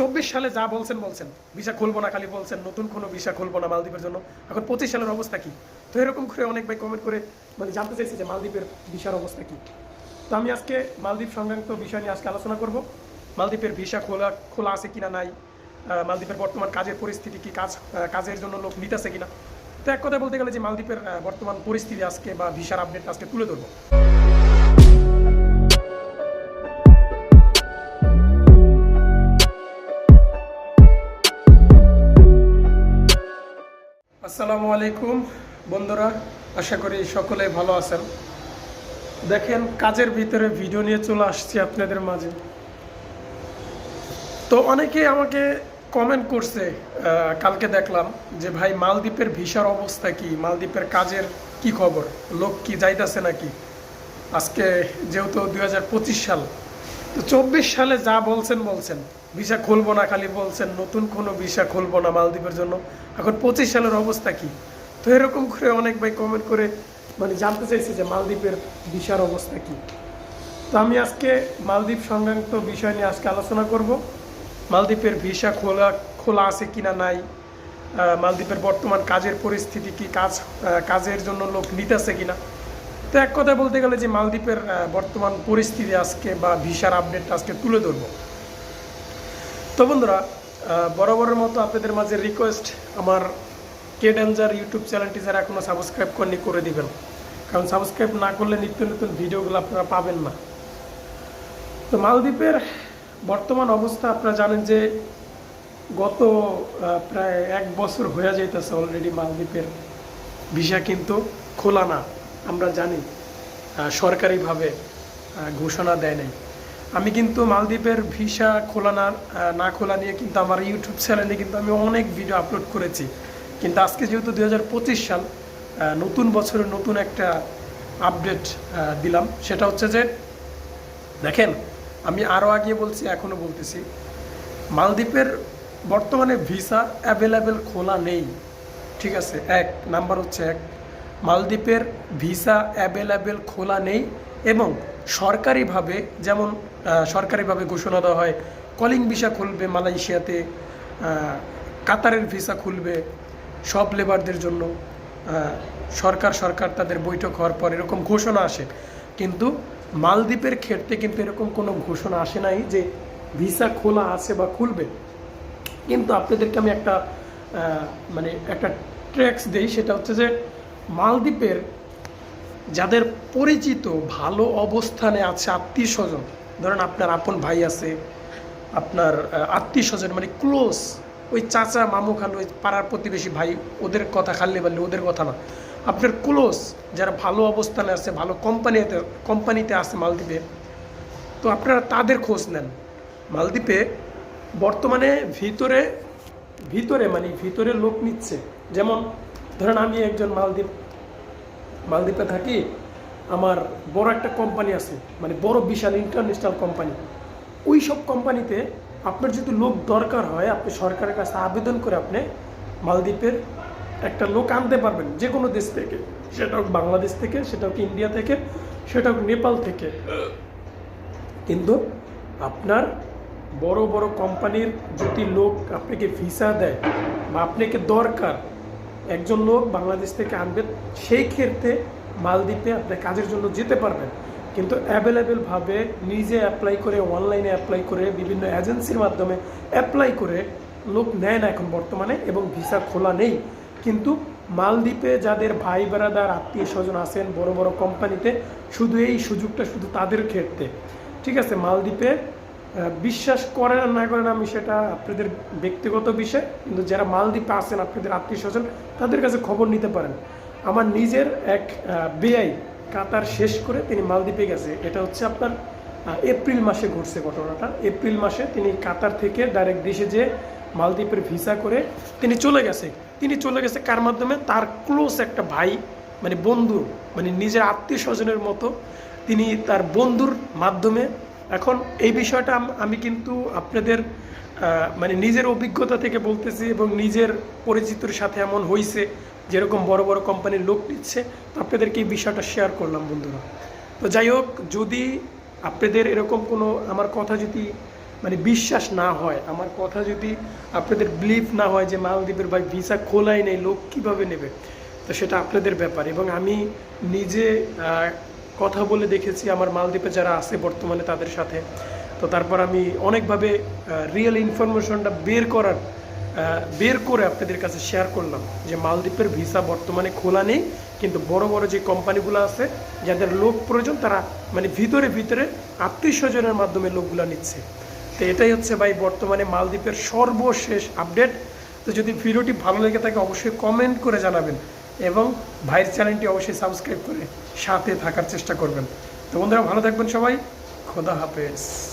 চব্বিশ সালে যা বলছেন বলছেন। ভিসা খুলবো না খালি বলছেন, নতুন কোনো ভিসা খুলবো না মালদ্বীপের জন্য। এখন পঁচিশ সালের অবস্থা কি? তো এরকম করে অনেক ভাই কমেন্ট করে মানে জানতে চাইছে যে মালদ্বীপের ভিসার অবস্থা কি। তো আমি আজকে মালদ্বীপ সংক্রান্ত বিষয় নিয়ে আজকে আলোচনা করব। মালদ্বীপের ভিসা খোলা খোলা আছে কিনা নাই? মালদ্বীপের বর্তমান কাজের পরিস্থিতি কি, কাজ কাজের জন্য লোক নিতেছে কিনা? তো এক কথা বলতে গেলে যে মালদ্বীপের বর্তমান পরিস্থিতি আজকে বা ভিসার আপডেট আজকে তুলে ধরবো। আসসালামু আলাইকুম। বন্ধুরা, আশা করি সকলে ভালো আছেন। দেখেন, কাজের ভিতরে ভিডিও নিয়ে চলে আসছি আপনাদের মাঝে। তো অনেকে আমাকে কমেন্ট করছে কালকে দেখলাম যে, ভাই, মালদ্বীপের ভিসার অবস্থা কি? মালদ্বীপের কাজের কি খবর? লোক কি যাইতাছে নাকি? আজকে যেহেতু দুই হাজার পঁচিশ সাল তো চব্বিশ সালে যা বলছেন বলছেন। ভিসা খুলবো না খালি বলছেন, নতুন কোনো ভিসা খুলবো না মালদ্বীপের জন্য। এখন পঁচিশ সালের অবস্থা কি? তো এরকম করে অনেক ভাই কমেন্ট করে মানে জানতে চাইছে যে মালদ্বীপের ভিসার অবস্থা কি। তো আমি আজকে মালদ্বীপ সংক্রান্ত বিষয় নিয়ে আজকে আলোচনা করব। মালদ্বীপের ভিসা খোলা খোলা আছে কিনা নাই? মালদ্বীপের বর্তমান কাজের পরিস্থিতি কি? কাজ কাজের জন্য লোক নিতেছে কিনা? তো এক কথা বলতে গেলে যে মালদ্বীপের বর্তমান পরিস্থিতি আজকে বা ভিসার আপডেট আজকে তুলে ধরবো। তো বন্ধুরা বরাবরের মতো আপনাদের মাঝে রিকোয়েস্ট আমার কে ডেঞ্জার ইউটিউব চ্যানেলটি যারা এখনও সাবস্ক্রাইব করেনি করে দিবেন। কারণ সাবস্ক্রাইব না করলে নিত্য নতুন ভিডিওগুলো আপনারা পাবেন না। তো মালদ্বীপের বর্তমান অবস্থা আপনারা জানেন যে গত প্রায় এক বছর হয়ে যাইতেছে অলরেডি মালদ্বীপের ভিসা কিন্তু খোলা না। আমরা জানি সরকারিভাবে ঘোষণা দেয় নাই। আমি কিন্তু মালদ্বীপের ভিসা খোলা না না খোলা নিয়ে কিন্তু আমার ইউটিউব চ্যানেলে কিন্তু আমি অনেক ভিডিও আপলোড করেছি। কিন্তু আজকে যেহেতু দু হাজার পঁচিশ সাল নতুন বছরের নতুন একটা আপডেট দিলাম, সেটা হচ্ছে যে, দেখেন, আমি আরও আগে বলছি এখনও বলতেছি, মালদ্বীপের বর্তমানে ভিসা অ্যাভেলেবেল খোলা নেই। ঠিক আছে, এক, নাম্বার হচ্ছে এক। মালদ্বীপের ভিসা অ্যাভেলেবেল খোলা নেই এবং সরকারিভাবে যেমন সরকারিভাবে ঘোষণা দেওয়া হয়, কলিং ভিসা খুলবে মালয়েশিয়াতে কাতারের ভিসা খুলবে সব লেবারদের জন্য সরকার সরকার তাদের বৈঠক হওয়ার পর এরকম ঘোষণা আসে। কিন্তু মালদ্বীপের ক্ষেত্রে কিন্তু এরকম কোনো ঘোষণা আসে নাই যে ভিসা খোলা আছে বা খুলবে। কিন্তু আপনাদেরকে আমি একটা মানে একটা ট্র্যাক্স দিই, সেটা হচ্ছে যে মালদ্বীপের, যাদের পরিচিত ভালো অবস্থানে আছে আত্মীয় স্বজন, ধরেন আপনার আপন ভাই আছে, আপনার আত্মীয় স্বজন মানে ক্লোজ ওই চাচা মামু খালু, ওই পাড়ার প্রতিবেশী ভাই, ওদের কথা খাললে পারলে ওদের কথা না। আপনার ক্লোজ যারা ভালো অবস্থানে আছে, ভালো কোম্পানিতে কোম্পানিতে আছে মালদ্বীপে, তো আপনারা তাদের খোঁজ নেন। মালদ্বীপে বর্তমানে ভিতরে ভিতরে মানে ভিতরে লোক নিচ্ছে। যেমন ধরেন আমি একজন মালদ্বীপ, মালদ্বীপে থাকি, আমার বড় একটা কোম্পানি আছে মানে বড় বিশাল ইন্টারন্যাশনাল কোম্পানি ওই সব কোম্পানিতে আপনার যদি লোক দরকার হয়, আপনি সরকারের কাছে আবেদন করে আপনি মালদ্বীপের একটা লোক আনতে পারবেন যে কোনো দেশ থেকে। সেটা হোক বাংলাদেশ থেকে, সেটা হোক ইন্ডিয়া থেকে, সেটা হোক নেপাল থেকে। কিন্তু আপনার বড় বড় কোম্পানির যদি লোক আপনাকে ভিসা দেয় বা আপনাকে দরকার একজন লোক বাংলাদেশ থেকে আনবে, সেই ক্ষেত্রে মালদ্বীপে আপনি কাজের জন্য যেতে পারবেন। কিন্তু অ্যাভেলেবেলভাবে নিজে অ্যাপ্লাই করে অনলাইনে অ্যাপ্লাই করে, বিভিন্ন এজেন্সির মাধ্যমে অ্যাপ্লাই করে লোক নেয় না এখন বর্তমানে এবং ভিসা খোলা নেই। কিন্তু মালদ্বীপে যাদের ভাই বেড়াদার আত্মীয় স্বজন আছেন, বড় বড় কোম্পানিতে শুধু এই সুযোগটা শুধু তাদের ক্ষেত্রে। ঠিক আছে, মালদ্বীপে বিশ্বাস করেন আর না করেন আমি সেটা আপনাদের ব্যক্তিগত বিষয়, কিন্তু যারা মালদ্বীপে আছেন, আপনাদের আত্মীয় স্বজন তাদের কাছে খবর নিতে পারেন। আমার নিজের এক বেআই কাতার শেষ করে তিনি মালদ্বীপে গেছে। এটা হচ্ছে আপনার এপ্রিল মাসে ঘটছে ঘটনাটা। এপ্রিল মাসে তিনি কাতার থেকে ডাইরেক্ট দেশে যে মালদ্বীপের ভিসা করে তিনি চলে গেছে। তিনি চলে গেছে কার মাধ্যমে? তার ক্লোজ একটা ভাই মানে বন্ধু মানে নিজের আত্মীয় স্বজনের মতো, তিনি তার বন্ধুর মাধ্যমে এখন এই বিষয়টা আমি কিন্তু আপনাদের মানে নিজের অভিজ্ঞতা থেকে বলতেছি এবং নিজের পরিচিতর সাথে এমন হয়েছে যেরকম বড় বড় কোম্পানির লোক নিচ্ছে, তো আপনাদেরকে এই বিষয়টা শেয়ার করলাম বন্ধুরা। তো যাই হোক, যদি আপনাদের এরকম কোনো, আমার কথা যদি মানে বিশ্বাস না হয়, আমার কথা যদি আপনাদের বিলিভ না হয় যে মালদ্বীপের ভাই ভিসা খোলাই নেই, লোক কীভাবে নেবে? তো সেটা আপনাদের ব্যাপার। এবং আমি নিজে কথা বলে দেখেছি আমার মালদ্বীপে যারা আছে বর্তমানে তাদের সাথে। তো তারপর আমি অনেকভাবে রিয়েল ইনফরমেশনটা বের করার বের করে আপনাদের কাছে শেয়ার করলাম যে মালদ্বীপের ভিসা বর্তমানে খোলা নেই, কিন্তু বড় বড় যে কোম্পানিগুলো আছে, যাদের লোক প্রয়োজন, তারা মানে ভিতরে ভিতরে আত্মীয় স্বজনের মাধ্যমে লোকগুলো নিচ্ছে। তো এটাই হচ্ছে ভাই, বর্তমানে মালদ্বীপের সর্বশেষ আপডেট তো যদি ভিডিওটি ভালো লেগে থাকে, অবশ্যই কমেন্ট করে জানাবেন। এবং ভাইয়ের চ্যানেলটি অবশ্যই সাবস্ক্রাইব করে সাথে থাকার চেষ্টা করবেন। তো বন্ধুরা, ভালো থাকবেন সবাই। খোদা হাফেজ।